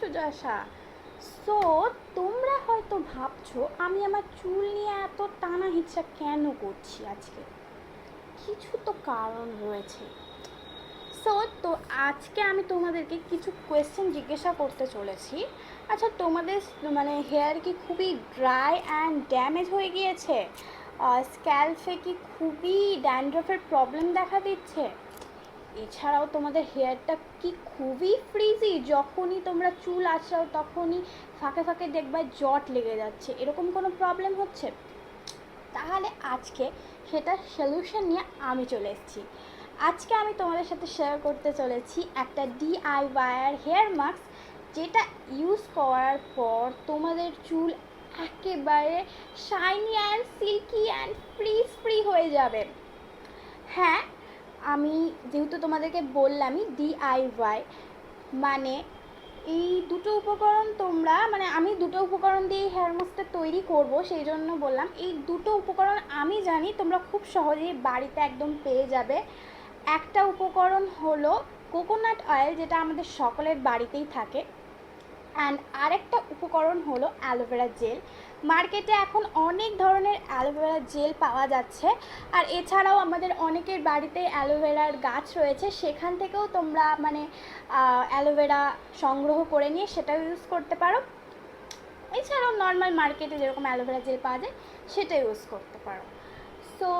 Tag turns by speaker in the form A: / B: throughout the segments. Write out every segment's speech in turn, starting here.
A: সমস্যা সো তোমরা হয়তো ভাবছ, আমি আমার চুল নিয়ে এত টানা হিচড়া কেন করছি আজকে? কিছু তো কারণ রয়েছে। সো তো আজকে আমি তোমাদেরকে কিছু কোয়েশ্চেন জিজ্ঞাসা করতে চলেছি। আচ্ছা তোমাদের মানে হেয়ার কি খুবই ড্রাই অ্যান্ড ড্যামেজ হয়ে গিয়েছে? স্ক্যাল্পে কি খুবই ড্যান্ড্রফের প্রবলেম দেখা দিচ্ছে? এছাড়াও তোমাদের হেয়ারটা কি খুবই ফ্রিজি যখনই তোমরা চুল আছড়াও তখনই ফাঁকে ফাঁকে দেখবা জট লেগে যাচ্ছে। এরকম কোনো প্রবলেম হচ্ছে? তাহলে আজকে সেটার সলিউশন নিয়ে আমি চলে এসেছি। আজকে আমি তোমাদের সাথে শেয়ার করতে চলেছি একটা ডিআইওয়াইয়ের হেয়ার মাস্ক যেটা ইউজ করার পর তোমাদের চুল একেবারে shiny and silky and frizz free হয়ে যাবে। হ্যাঁ আমি যেহেতু তোমাদেরকে বললামই ডিআইওয়াই মানে এই দুটো উপকরণ তোমরা মানে আমি দুটো উপকরণ দিয়ে হেয়ার মাস্কটা তৈরি করব, সেই জন্য বললাম, এই দুটো উপকরণ আমি জানি তোমরা খুব সহজেই বাড়িতে একদম পেয়ে যাবে। একটা উপকরণ হলো কোকোনাট অয়েল যেটা আমাদের সকলের বাড়িতেই থাকে। অ্যান্ড আরেকটা উপকরণ হলো অ্যালোভেরা জেল মার্কেটে এখন অনেক ধরনের অ্যালোভেরা জেল পাওয়া যাচ্ছে। আর এছাড়াও আমাদের অনেকের বাড়িতে অ্যালোভেরার গাছ রয়েছে। সেখান থেকেও তোমরা মানে অ্যালোভেরা সংগ্রহ করে নিয়ে সেটাও ইউজ করতে পারো। এছাড়াও নর্মাল মার্কেটে যেরকম অ্যালোভেরা জেল পাওয়া যায় সেটা ইউজ করতে পারো। সো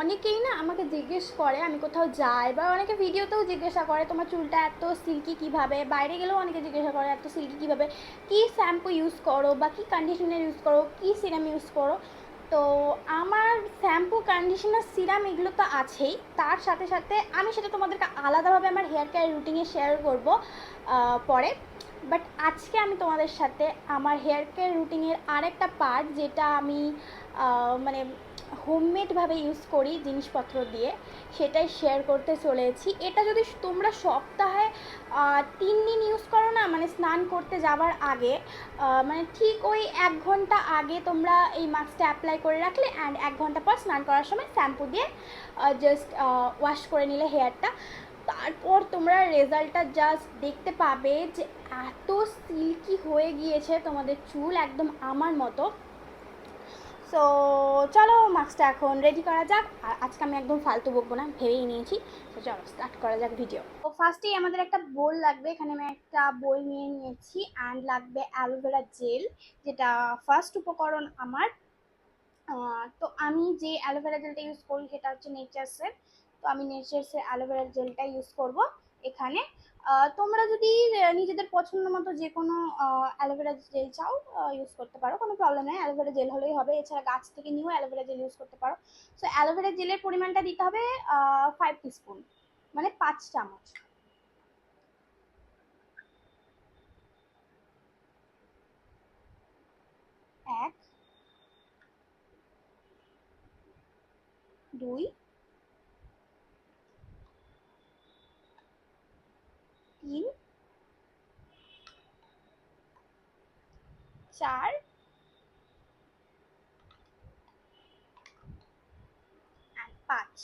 A: অনেকেই না আমাকে জিজ্ঞেস করে, আমি কোথাও যাই বা অনেকে ভিডিওতেও জিজ্ঞাসা করে, তোমার চুলটা এত সিল্কি কীভাবে? বাইরে গেলেও অনেকে জিজ্ঞাসা করে, এত সিল্কি কীভাবে? কী শ্যাম্পু ইউজ করো বা কী কন্ডিশনার ইউজ করো? কী সিরাম ইউজ করো? তো আমার শ্যাম্পু কন্ডিশনার সিরাম এগুলো তো আছেই। তার সাথে সাথে আমি সেটা তোমাদেরকে আলাদাভাবে আমার হেয়ার কেয়ার রুটিনে শেয়ার করব পরে। বাট আজকে আমি তোমাদের সাথে আমার হেয়ার কেয়ার রুটিনের আরেকটা পার্ট যেটা আমি মানে হোমমেডভাবে ইউজ করি জিনিসপত্র দিয়ে, সেটাই শেয়ার করতে চলেছি। এটা যদি তোমরা সপ্তাহে তিন দিন ইউজ করো না মানে স্নান করতে যাওয়ার আগে মানে ঠিক ওই এক ঘণ্টা আগে তোমরা এই মাস্কটা অ্যাপ্লাই করে রাখলে অ্যান্ড এক ঘণ্টা পর স্নান করার সময় শ্যাম্পু দিয়ে জাস্ট ওয়াশ করে নিলে হেয়ারটা তারপর তোমরা রেজাল্টটা জাস্ট দেখতে পাবে যে এত সিল্কি হয়ে গিয়েছে তোমাদের চুল একদম আমার মতো। সো চলো মাস্কটা এখন রেডি করা যাক। আর আজকে আমি একদম ফালতু বকবো না, ভেবেই নিয়েছি। তো চলো স্টার্ট করা যাক ভিডিও তো ফার্স্টেই আমাদের একটা বোল লাগবে। এখানে আমি একটা বই নিয়ে নিয়েছি অ্যান্ড লাগবে অ্যালোভেরা জেল যেটা ফার্স্ট উপকরণ আমার। তো আমি যে অ্যালোভেরা জেলটা ইউজ করি, সেটা হচ্ছে নেচার্সের তো আমি নেচার্সের অ্যালোভেরার জেলটা ইউজ করব এখানে। তোমরা যদি নিজেদের পছন্দ মতো যে কোনো অ্যালোভেরা জেল চাও ইউজ করতে পারো, কোনো প্রবলেম নেই। অ্যালোভেরা জেল হলেই হবে, এছাড়া গাছ থেকে নিয়েও অ্যালোভেরা জেল ইউজ করতে পারো। সো অ্যালোভেরা জেলের পরিমাণটা দিতে হবে ফাইভ টিস্পুন মানে পাঁচ চামচ। এক, দুই তিন চার। পাঁচ।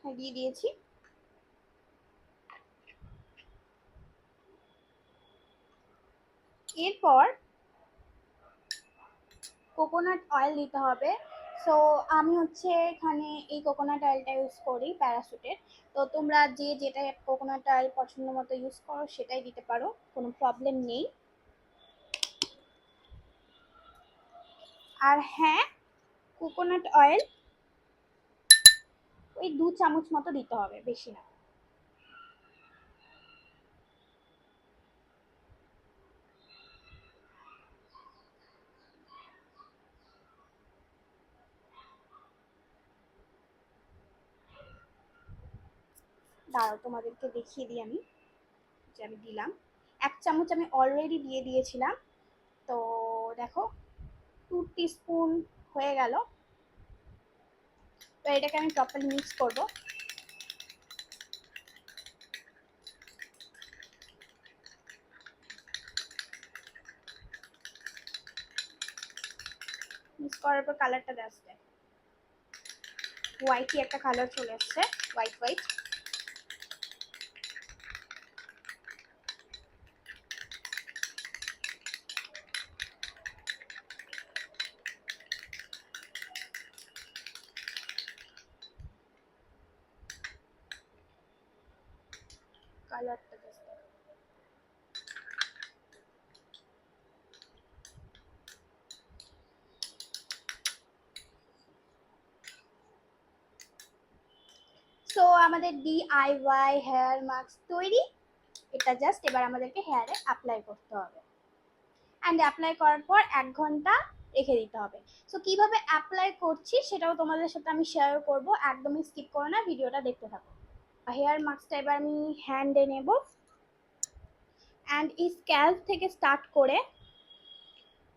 A: হ্যাঁ দিয়ে দিয়েছি। এরপর কোকোনাট অয়েল দিতে হবে। সো আমি হচ্ছে এখানে এই কোকোনাট অয়েলটা ইউজ করি প্যারাসুটের তো তোমরা যে যেটা কোকোনাট অয়েল পছন্দ মতো ইউজ করো, সেটাই দিতে পারো, কোনো প্রবলেম নেই। আর হ্যাঁ কোকোনাট অয়েল ওই দু চামচ মতো দিতে হবে, বেশি না। দাঁড়াও, তোমাদেরকে দেখিয়ে দিই আমি, যে আমি দিলাম। এক চামচ আমি অলরেডি দিয়ে দিয়েছিলাম। তো দেখো টু স্পুন হয়ে গেল। তো এটাকে আমি প্রপারলি মিক্স করব। মিক্স করার পর কালারটা আসছে হোয়াইটই একটা কালার চলে আসছে হোয়াইট হোয়াইট কালারটা জাস্ট সো আমাদের ডিআইওয়াই হেয়ার মাস্ক তৈরি। এটা জাস্ট এবার আমাদেরকে হেয়ারে অ্যাপ্লাই করতে হবে। অ্যান্ড অ্যাপ্লাই করার পর এক ঘণ্টা রেখে দিতে হবে। সো কীভাবে অ্যাপ্লাই করছি সেটাও তোমাদের সাথে আমি শেয়ার করব। একদমই স্কিপ করো না, ভিডিওটা দেখতে থাকো। হেয়ার মাস্কটা এবার আমি হ্যান্ডে নেব। অ্যান্ড এই স্ক্যাল্প থেকে স্টার্ট করে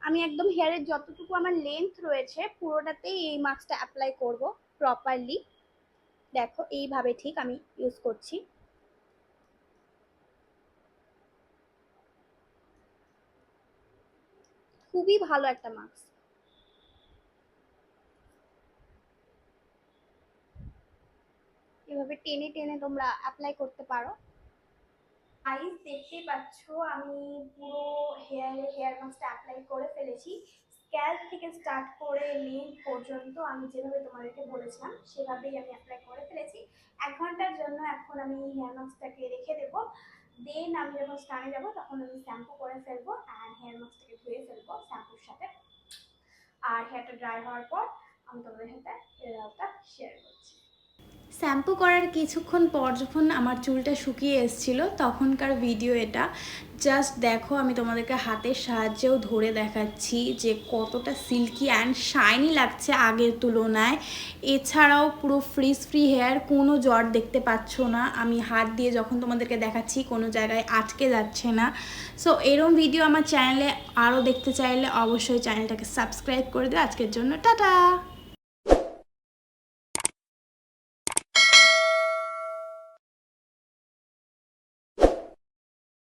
A: আমি একদম হেয়ারের যতটুকু আমার লেন্থ রয়েছে, পুরোটাতেই এই মাস্কটা অ্যাপ্লাই করব প্রপারলি দেখো, এইভাবে ঠিক আমি ইউজ করছি। খুবই ভালো একটা মাস্ক এভাবে টেনে টেনে তোমরা অ্যাপ্লাই করতে পারো? আইস দেখতেই পাচ্ছ, আমি পুরো হেয়ারে হেয়ার মাস্কটা অ্যাপ্লাই করে ফেলেছি। স্ক্যাল্প থেকে স্টার্ট করে লেন্থ পর্যন্ত আমি যেভাবে তোমাদেরকে বলেছিলাম, সেভাবেই আমি অ্যাপ্লাই করে ফেলেছি। এক ঘণ্টার জন্য এখন আমি হেয়ার মাস্কটাকে রেখে দেবো। দেন আমি যখন স্নানে যাব, তখন আমি শ্যাম্পু করে ফেলব অ্যান্ড হেয়ার মাস্কটাকে ধুয়ে ফেলব শ্যাম্পুর সাথে। আর হেয়ারটা ড্রাই হওয়ার পর আমি তোমাদের সাথে রেজাল্টটা শেয়ার করছি।
B: শ্যাম্পু করার কিছুক্ষণ পর যখন আমার চুলটা শুকিয়ে এসেছিল, তখনকার ভিডিও এটা। জাস্ট দেখো, আমি তোমাদেরকে হাতের সাহায্যেও ধরে দেখাচ্ছি যে কতটা সিল্কি অ্যান্ড শাইনি লাগছে আগের তুলনায়। এছাড়াও পুরো ফ্রিজ ফ্রি হেয়ার কোনো জ্বর দেখতে পাচ্ছ না। আমি হাত দিয়ে যখন তোমাদেরকে দেখাচ্ছি, কোনো জায়গায় আটকে যাচ্ছে না। সো এরম ভিডিও আমার চ্যানেলে আরও দেখতে চাইলে অবশ্যই চ্যানেলটাকে সাবস্ক্রাইব করে দিও। আজকের জন্য টাটা!